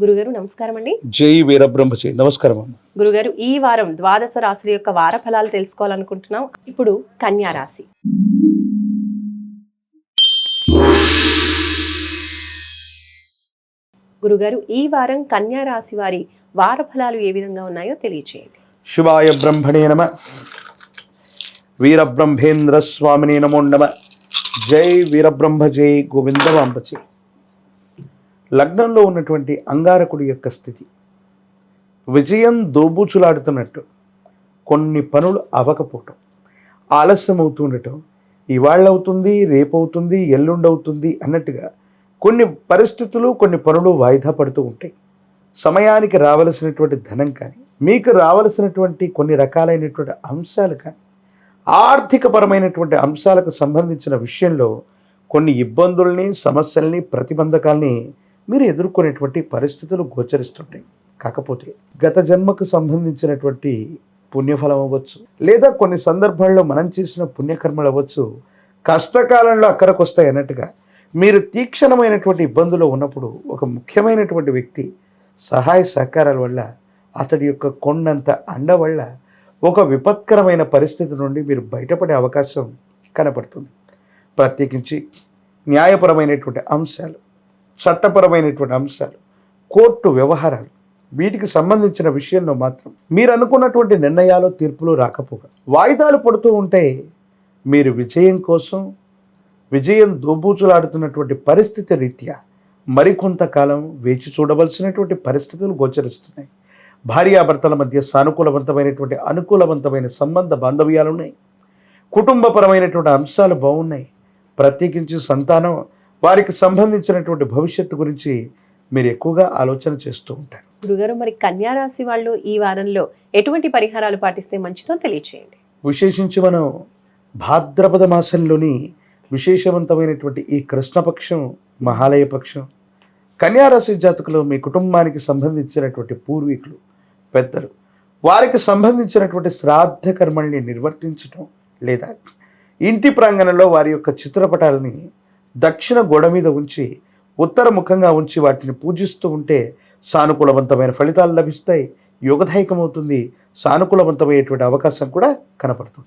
గురుగారు నమస్కారం అండి జై వీరబ్రహ్మచి నమస్కారం గురుగారు ఈ వారం ద్వాదశ రాశుల యొక్క వార ఫలాలు తెలుసుకోవాలనుకుంటున్నాం. ఇప్పుడు కన్యా రాశి. గురుగారు ఈ వారం కన్యా రాశి వారి వార ఫలాలు ఏ విధంగా ఉన్నాయో తెలియచేయండి. శివాయ బ్రహ్మణే నమ. వీరబ్రహ్మేంద్ర స్వామిని నమో నమ. జై వీరబ్రహ్మ జై గోవిందవాంబచి లగ్నంలో ఉన్నటువంటి అంగారకుడి యొక్క స్థితి. విజయం దోబూచులాడుతున్నట్టు కొన్ని పనులు అవ్వకపోవటం ఆలస్యం అవుతుండటం ఇవాళ అవుతుంది రేపు అవుతుంది ఎల్లుండి అవుతుంది అన్నట్టుగా కొన్ని పరిస్థితులు కొన్ని పనులు వాయిదా పడుతూ ఉంటాయి. సమయానికి రావలసినటువంటి ధనం కానీ మీకు రావలసినటువంటి కొన్ని రకాలైనటువంటి అంశాలు కానీ ఆర్థికపరమైనటువంటి అంశాలకు సంబంధించిన విషయంలో కొన్ని ఇబ్బందుల్ని సమస్యల్ని ప్రతిబంధకాల్ని మీరు ఎదుర్కొనేటువంటి పరిస్థితులు గోచరిస్తుంటాయి. కాకపోతే గత జన్మకు సంబంధించినటువంటి పుణ్యఫలం అవ్వచ్చు లేదా కొన్ని సందర్భాల్లో మనం చేసిన పుణ్యకర్మలు అవ్వచ్చు కష్టకాలంలో అక్కడికి వస్తాయి అన్నట్టుగా మీరు తీక్షణమైనటువంటి ఇబ్బందులు ఉన్నప్పుడు ఒక ముఖ్యమైనటువంటి వ్యక్తి సహాయ సహకారాల వల్ల అతడి యొక్క కొండంత అండ వల్ల ఒక విపత్కరమైన పరిస్థితి నుండి మీరు బయటపడే అవకాశం కనపడుతుంది. ప్రత్యేకించి న్యాయపరమైనటువంటి అంశాలు. చట్టపరమైనటువంటి అంశాలు కోర్టు వ్యవహారాలు వీటికి సంబంధించిన విషయంలో మాత్రం మీరు అనుకున్నటువంటి నిర్ణయాలు తీర్పులు రాకపోగా వాయిదాలు పడుతూ ఉంటే మీరు విజయం కోసం విజయం దోబూచులాడుతున్నటువంటి పరిస్థితి రీత్యా మరికొంతకాలం వేచి చూడవలసినటువంటి పరిస్థితులు గోచరిస్తున్నాయి. భార్యాభర్తల మధ్య సానుకూలవంతమైనటువంటి అనుకూలవంతమైన సంబంధ బాంధవ్యాలు ఉన్నాయి కుటుంబపరమైనటువంటి అంశాలు బాగున్నాయి. ప్రత్యేకించి సంతానం వారికి సంబంధించినటువంటి భవిష్యత్తు గురించి మీరు ఎక్కువగా ఆలోచన చేస్తూ ఉంటారు. గురుగారు మరి కన్యా రాశి వాళ్ళు ఈ వారంలో ఎటువంటి పరిహారాలు పాటిస్తే మంచిదో తెలియచేయండి. విశేషించి మనం భాద్రపద మాసంలోని విశేషవంతమైనటువంటి ఈ కృష్ణపక్షం మహాలయ పక్షం కన్యారాశి జాతకులు మీ కుటుంబానికి సంబంధించినటువంటి పూర్వీకులు పెద్దలు వారికి సంబంధించినటువంటి శ్రాద్ధ కర్మల్ని నిర్వర్తించటం లేదా ఇంటి ప్రాంగణంలో వారి యొక్క చిత్రపటాలని దక్షిణ గోడ మీద ఉంచి ఉత్తర ముఖంగా ఉంచి వాటిని పూజిస్తూ ఉంటే సానుకూలవంతమైన ఫలితాలు లభిస్తాయి. యోగదాయకమవుతుంది. సానుకూలవంతమయ్యేటువంటి అవకాశం కూడా కనపడుతుంది.